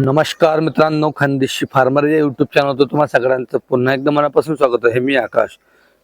नमस्कार मित्रांनो खानदेशी फार्मर या युट्यूब चॅनलवर तुम्हा सगळ्यांचं पुन्हा एकदा मनापासून स्वागत आहे. मी आकाश.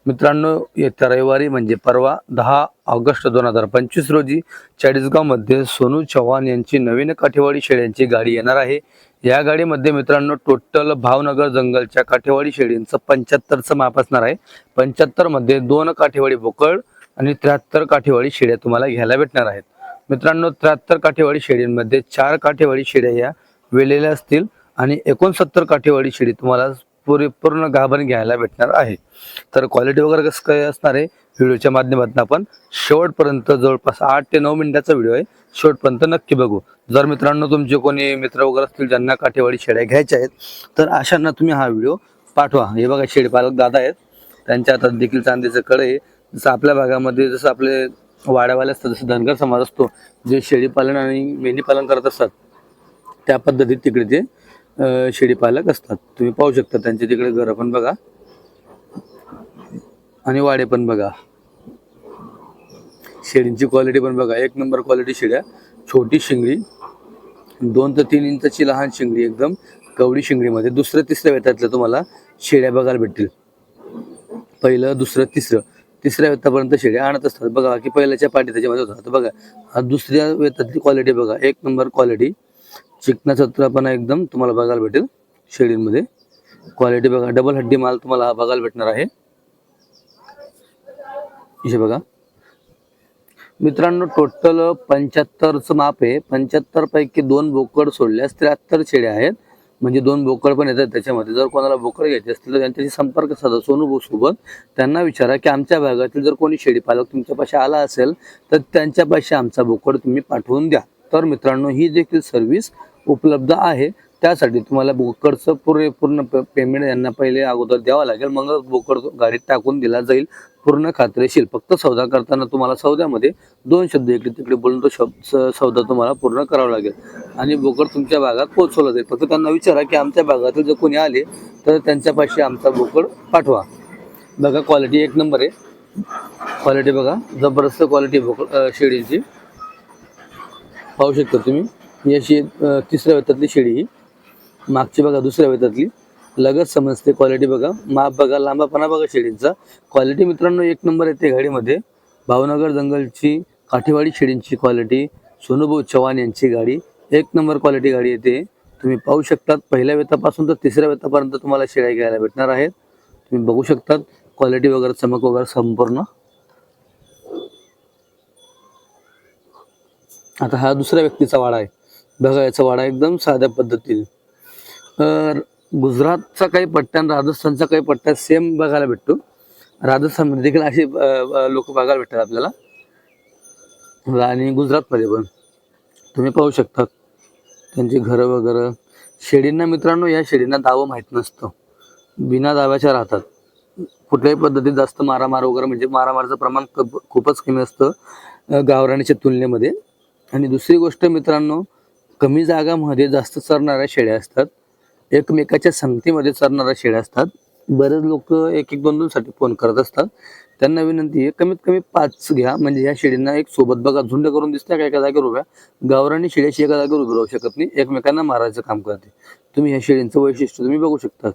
मित्रांनो येत्या रविवारी म्हणजे परवा दहा ऑगस्ट दोन हजार पंचवीस रोजी चाळीसगावमध्ये सोनू चव्हाण यांची नवीन काठेवाडी शेळ्यांची गाडी येणार आहे. या गाडीमध्ये मित्रांनो टोटल भावनगर जंगलच्या काठेवाडी शेळींचं पंच्याहत्तरचं माप असणार आहे. पंच्याहत्तरमध्ये दोन काठेवाडी बोकळ आणि त्र्याहत्तर काठेवाडी शेळ्या तुम्हाला घ्यायला भेटणार आहेत. मित्रांनो त्र्याहत्तर काठेवाडी शेळींमध्ये चार काठेवाडी शेळ्या या वेलेल्या असतील आणि एकोणसत्तर काठेवाडी शिडी तुम्हाला पूर्ण गाभण घ्यायला भेटणार आहे. तर क्वालिटी वगैरे कसं काय असणार आहे? व्हिडिओच्या माध्यमातून आपण शेवटपर्यंत जवळपास आठ ते नऊ मिनिटाचा व्हिडिओ आहे. शेवटपर्यंत नक्की बघू. जर मित्रांनो तुमचे कोणी मित्र वगैरे असतील ज्यांना काठेवाडी शेड्या घ्यायच्या आहेत तर अशांना तुम्ही हा व्हिडिओ पाठवा. हे बघा शेळी पालक दादा आहेत. त्यांच्या हातात देखील चांदीचं कळ आहे. जसं आपल्या भागामध्ये जसं आपले वाड्यावाले असतात जसं धनगर समाज असतो जे शेळी पालन आणि मेंढी पालन करत असतात त्या पद्धतीत तिकडे ते शेळी पालक असतात. तुम्ही पाहू शकता त्यांचे तिकडे घरं पण बघा. आणि वाडे पण बघा. शेळींची क्वालिटी पण बघा. एक नंबर क्वालिटी शेळ्या छोटी शिंगडी. दोन ते तीन इंचाची लहान शिंगडी एकदम कवडी शिंगडीमध्ये. दुसरं तिसऱ्या वेतातल्या तुम्हाला शेळ्या बघायला भेटतील. पहिलं दुसरं तिसरं. तिसऱ्या वेतापर्यंत शेळ्या आणत असतात. बघा की पहिल्याच्या पाठी त्याच्यामध्ये होतात. बघा हा दुसऱ्या वेतातली क्वालिटी बघा. एक नंबर क्वालिटी चिकना तुरापणा एकदम तुम्हाला बघायला भेटेल शेळींमध्ये क्वालिटी बघा डबल हड्डी माल तुम्हाला हा बघायला भेटणार आहे. हे बघा. मित्रांनो टोटल पंच्याहत्तरचं माप आहे. पंच्याहत्तर पैकी दोन बोकड सोडल्यास त्र्याहत्तर शेळ्या आहेत. म्हणजे दोन बोकड पण येतात त्याच्यामध्ये. जर कोणाला बोकड घ्यायचे असतील तर त्यांच्याशी संपर्क साधा. सोनू सोबत त्यांना विचारा की आमच्या भागातील जर कोणी शेळी पालक तुमच्यापाशी आला असेल तर त्यांच्यापाशी आमचा बोकड तुम्ही पाठवून द्या. तर मित्रांनो ही देखील सर्व्हिस उपलब्ध आहे. त्यासाठी तुम्हाला बोकडचं पुरेपूर्ण प- पेमेंट यांना पहिले अगोदर द्यावं लागेल. मग बोकड गाडीत टाकून दिला जाईल. पूर्ण खात्रीशीर. फक्त सौदा करताना तुम्हाला सौद्यामध्ये दोन शब्द इकडे तिकडे बोलून तो शब्द सौदा तुम्हाला पूर्ण करावा लागेल. आणि बोकड तुमच्या भागात पोहोचवला जाईल. फक्त त्यांना विचारा की आमच्या भागातील जर कोणी आले तर त्यांच्यापाशी आमचा बोकड पाठवा. बघा क्वालिटी एक नंबर आहे. क्वालिटी बघा. जबरदस्त क्वालिटी बोकड अं, शेळीची पाहू शकता तुम्ही. ही अशी तिसऱ्या वेतातली शेळी ही. मागची बघा दुसऱ्या वेतातली. लगत समजते क्वालिटी बघा. माप बघा लांबापणा बघा शेळींचा. क्वालिटी मित्रांनो एक नंबर येते गाडीमध्ये. भावनगर जंगलची काठीवाडी शेळींची क्वालिटी सोनूभाऊ चव्हाण यांची गाडी. एक नंबर क्वालिटी गाडी येते तुम्ही पाहू शकतात पहिल्या वेतापासून तर तिसऱ्या वेतापर्यंत तुम्हाला शेळ्या घ्यायला भेटणार आहेत. तुम्ही बघू शकतात क्वालिटी वगैरे चमक वगैरे संपूर्ण. आता हा दुसऱ्या व्यक्तीचा वाडा आहे. बघा याचा वाडा एकदम साध्या पद्धतीने. तर गुजरातचा काही पट्ट्या आणि राजस्थानचा काही पट्ट्या सेम बघायला भेटतो. राजस्थानमध्ये देखील असे लोक बघायला भेटतात आपल्याला. आणि गुजरातमध्ये पण. तुम्ही पाहू शकता. त्यांची घरं वगैरे. शेळींना मित्रांनो या शेळींना दावं माहीत नसतं. बिना दाव्याच्या राहतात. कुठल्याही पद्धतीत जास्त मारामार वगैरे म्हणजे मारामारचं प्रमाण खूप- खूपच कमी असतं गावराणीच्या तुलनेमध्ये. आणि दुसरी गोष्ट मित्रांनो कमी जागामध्ये जास्त चरणाऱ्या शेळ्या असतात. एकमेकाच्या संगतीमध्ये चरणाऱ्या शेळ्या असतात. बरेच लोक एक एक दोन दोनसाठी फोन करत असतात. त्यांना विनंती आहे कमीत कमी पाच घ्या. म्हणजे या शेळींना एक सोबत बघा झुंड करून दिसत्या का एका जागेवर उभ्या? गावरानी शेळ्याशी एका जागेवर उभी राहू शकत नाही. एकमेकांना मारायचं काम करते. तुम्ही ह्या शेळींचं वैशिष्ट्य तुम्ही बघू शकता.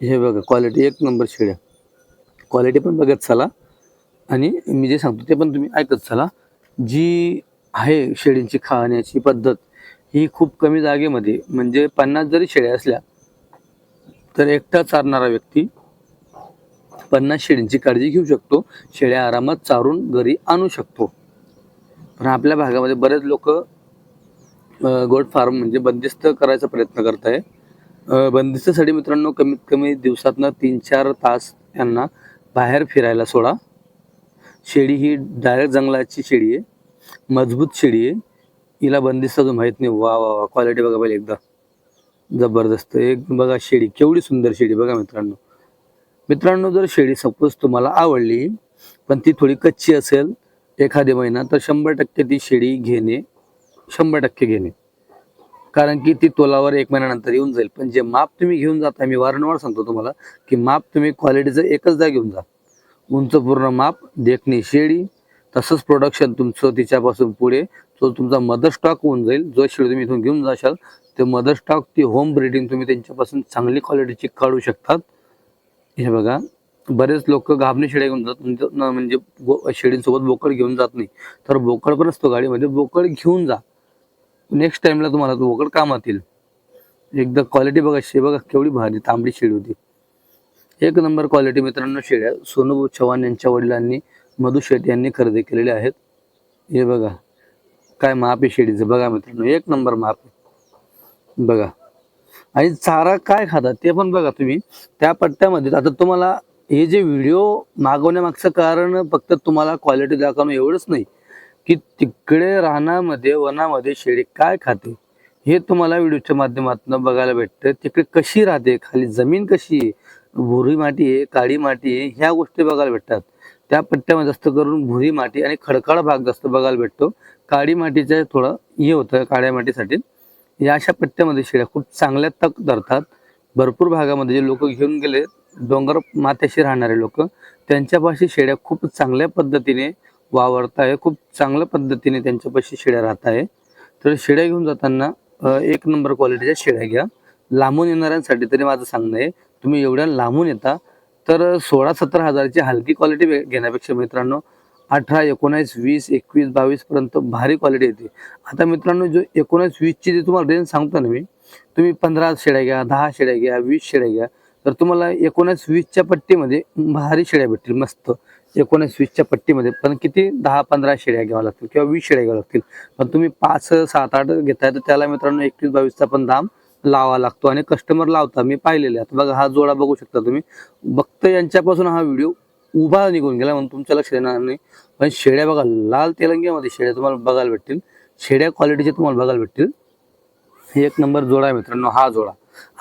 हे बघा क्वालिटी एक नंबर शेळ्या. क्वालिटी पण बघत चला. आणि मी जे सांगतो ते पण तुम्ही ऐकत चला. जी आहे शेळींची खाण्याची पद्धत. ही खूप कमी जागेमध्ये म्हणजे पन्नास जरी शेळ्या असल्या तर एकटा चारणारा व्यक्ती पन्नास शेळींची काळजी घेऊ शकतो शेळ्या आरामात चारून घरी आणू शकतो. पण आपल्या भागामध्ये बरेच लोक गोड फार्म म्हणजे बंदिस्त करायचा प्रयत्न करत आहे बंदिस्तसाठी मित्रांनो कमीत कमी दिवसातनं तीन चार तास त्यांना बाहेर फिरायला सोडा. शेळी ही डायरेक्ट जंगलाची शेळी आहे. मजबूत शिडी आहे. हिला बंदिस्त अजून माहीत नाही. वा वा वा क्वालिटी बघा पहिले एकदा. जबरदस्त. एक बघा शेडी. केवढी सुंदर शेडी बघा मित्रांनो. मित्रांनो जर शेडी सपोज तुम्हाला आवडली पण ती थोडी कच्ची असेल एखादी महिना तर शंभर टक्के ती शेडी घेणे शंभर टक्के घेणे. कारण की ती तोलावर एक महिन्यानंतर येऊन जाईल. पण जे माप तुम्ही घेऊन जाता मी वारंवार सांगतो तुम्हाला की माप तुम्ही क्वालिटीचं एकचदा घेऊन जा. उंच पूर्ण माप देखणी शेडी तसंच प्रोडक्शन तुमचं तिच्यापासून पुढे जो तुमचा मदर स्टॉक होऊन जाईल. जो शेळी तुम्ही इथून घेऊन जाशाल ते मदर स्टॉक ती होम ब्रीडिंग तुम्ही त्यांच्यापासून चांगली क्वालिटीची काढू शकतात. हे बघा बरेच लोक घाबणे शेळ्या घेऊन जात म्हणजे म्हणजे शेळींसोबत बोकड घेऊन जात नाही. तर बोकड पण असतो गाडीमध्ये. बोकड घेऊन जा. नेक्स्ट टाइमला तुम्हाला तो बोकड कामात येईल. एकदा क्वालिटी बघा शे बघा केवढी भारी तांबडी शेळी होती. एक नंबर क्वालिटी मित्रांनो शेळ्या. सोनू चव्हाण यांच्या वडिलांनी मधु शेट यांनी खरेदी केलेले आहेत. हे बघा. काय माप आहे शेळीचं बघा मित्रांनो एक नंबर माप बघा. आणि चारा काय खातात ते पण बघा तुम्ही. त्या पट्ट्यामध्ये आता तुम्हाला हे जे व्हिडिओ मागवण्यामागचं कारण फक्त तुम्हाला क्वालिटी दाखवणं एवढंच नाही की तिकडे रानामध्ये वनामध्ये शेळी काय खाते हे तुम्हाला व्हिडिओच्या माध्यमातून बघायला भेटतं. तिकडे कशी राहते खाली जमीन कशी आहे भुरी माती आहे काळी माती आहे ह्या गोष्टी बघायला भेटतात. त्या पट्ट्यामध्ये जास्त करून भुरी माती आणि खडकाळ भाग जास्त बघायला भेटतो. काळी मातीचं थोडं हे होतं काळ्या मातीसाठी. या अशा पट्ट्यामध्ये शेळ्या खूप चांगल्या तक धरतात. भरपूर भागामध्ये जे लोक घेऊन गेले डोंगर माथ्याशी राहणारे लोक त्यांच्यापाशी शेळ्या खूप चांगल्या पद्धतीने वावरत आहे खूप चांगल्या पद्धतीने त्यांच्यापाशी शेळ्या राहत आहे. तर शेळ्या घेऊन जाताना एक नंबर क्वालिटीच्या शेळ्या घ्या. लांबून येणाऱ्यांसाठी तरी माझं सांगणं आहे तुम्ही एवढ्या लांबून येता तर सोळा सतरा हजारची हलकी क्वालिटी घेण्यापेक्षा मित्रांनो अठरा एकोणावीस वीस एकवीस बावीसपर्यंत भारी क्वालिटी येते. आता मित्रांनो जो एकोणीस वीसची जी तुम्हाला रेंज सांगतो ना मी तुम्ही पंधरा शेळ्या घ्या दहा शेळ्या घ्या वीस शेळ्या घ्या तर तुम्हाला एकोणावीस वीसच्या पट्टीमध्ये भारी शेळ्या भेटतील मस्त. एकोणीस वीसच्या पट्टीमध्ये पण किती? दहा पंधरा शेळ्या घ्याव्या लागतील किंवा वीस शेळ्या घ्याव्या लागतील. पण तुम्ही पाच सात आठ घेताय तर त्याला मित्रांनो एकवीस बावीसचा पण दाम लावा लागतो आणि कस्टमर लावता. मी पाहिलेले आता बघा हा जोडा बघू शकता तुम्ही. बघता यांच्यापासून हा व्हिडिओ उभा निघून गेला म्हणून तुमच्या लक्ष येणार नाही. पण शेड्या बघा लाल तेलंग्यामध्ये शेड्या तुम्हाला बघायला भेटतील. शेड्या क्वालिटीचे तुम्हाला बघायला भेटतील. हे एक नंबर जोडा आहे मित्रांनो हा जोडा.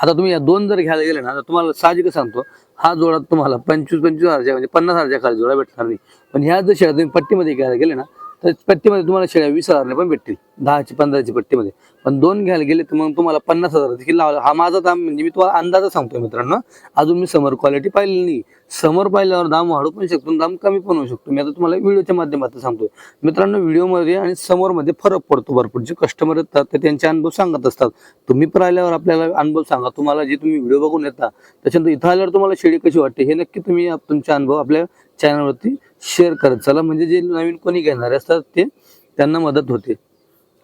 आता तुम्ही या दोन जर घ्यायला गेले ना तर तुम्हाला साहजिकच सांगतो हा जोडा तुम्हाला पंचवीस पंचवीस हजारच्या म्हणजे पन्नास हजारच्या खाली जोडा भेटणार नाही. पण ह्या जर शेळ्या तुम्ही पट्टीमध्ये घ्यायला गेले ना तर पट्टीमध्ये तुम्हाला शेळ्या वीस हजारने पण भेटतील. दहाची पंधराची पट्टीमध्ये. पण दोन घ्यायला गेले तर मग तुम्हाला पन्नास हजार देखील लावला हा माझा दाम म्हणजे मी तुम्हाला अंदाजा सांगतोय मित्रांनो. अजून मी समोर क्वालिटी पाहिलेली नाही समोर पाहिल्यावर दाम वाढू पण शकतो दाम कमी पण होऊ शकतो. मी आता तुम्हाला व्हिडिओच्या माध्यमातून सांगतोय. मित्रांनो व्हिडिओमध्ये आणि समोरमध्ये फरक पडतो भरपूर. जे कस्टमर येतात ते त्यांचे अनुभव सांगत असतात. तुम्ही पण आल्यावर आपल्याला अनुभव सांगा. तुम्हाला जे तुम्ही व्हिडिओ बघून येता त्याच्यानंतर इथं आल्यावर तुम्हाला शेळी कशी वाटते हे नक्की तुम्ही तुमचे अनुभव आपल्या चॅनलवरती शेअर करत चला म्हणजे जे नवीन कोणी घेणारे असतात ते त्यांना मदत होते.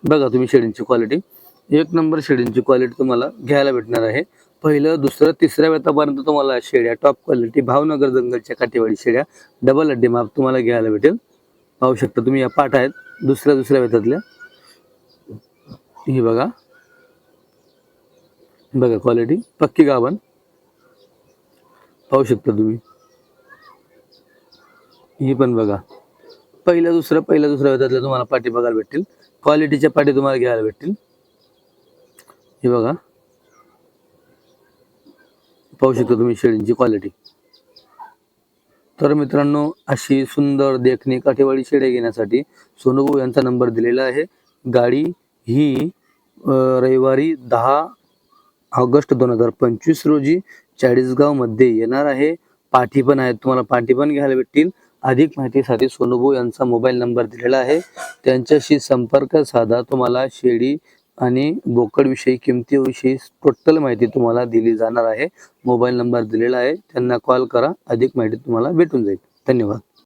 बघा तुम्ही शेडींची क्वालिटी एक नंबर शेडींची क्वालिटी तुम्हाला घ्यायला भेटणार आहे. पहिलं दुसरं तिसऱ्या वेतापर्यंत तुम्हाला शेड्या टॉप क्वालिटी भावनगर जंगलच्या काठेवाडी शेड्या डबल अड्डे माप तुम्हाला घ्यायला भेटेल. पाहू शकता तुम्ही या पाठ आहेत. दुसऱ्या दुसऱ्या वेतातल्या ही बघा. बघा क्वालिटी पक्की गाभण. पाहू शकता तुम्ही. ही पण बघा. पहिल्या दुसऱ्या पहिल्या दुसऱ्या वेतातल्या तुम्हाला पाठी बघायला भेटतील. क्वालिटीच्या पाठी तुम्हाला घ्यायला भेटतील. हे बघा. पाहू शकता तुम्ही शेळींची क्वालिटी तर मित्रांनो अशी सुंदर देखणी काठेवाडी शेळ्या घेण्यासाठी सोनूभाऊ यांचा नंबर दिलेला आहे. गाडी ही रविवारी दहा ऑगस्ट दोन हजार पंचवीस रोजी चाळीसगावमध्ये येणार आहे. पाठी पण आहेत तुम्हाला पाठी पण घ्यायला भेटतील. अधिक माहितीसाठी सोनूभाऊ यांचा मोबाईल नंबर दिलेला आहे. त्यांच्याशी संपर्क साधा. तुम्हाला शेळी आणि बोकडविषयी किमतीविषयी टोटल माहिती तुम्हाला दिली जाणार आहे. मोबाईल नंबर दिलेला आहे. त्यांना कॉल करा. अधिक माहिती तुम्हाला भेटून जाईल. धन्यवाद.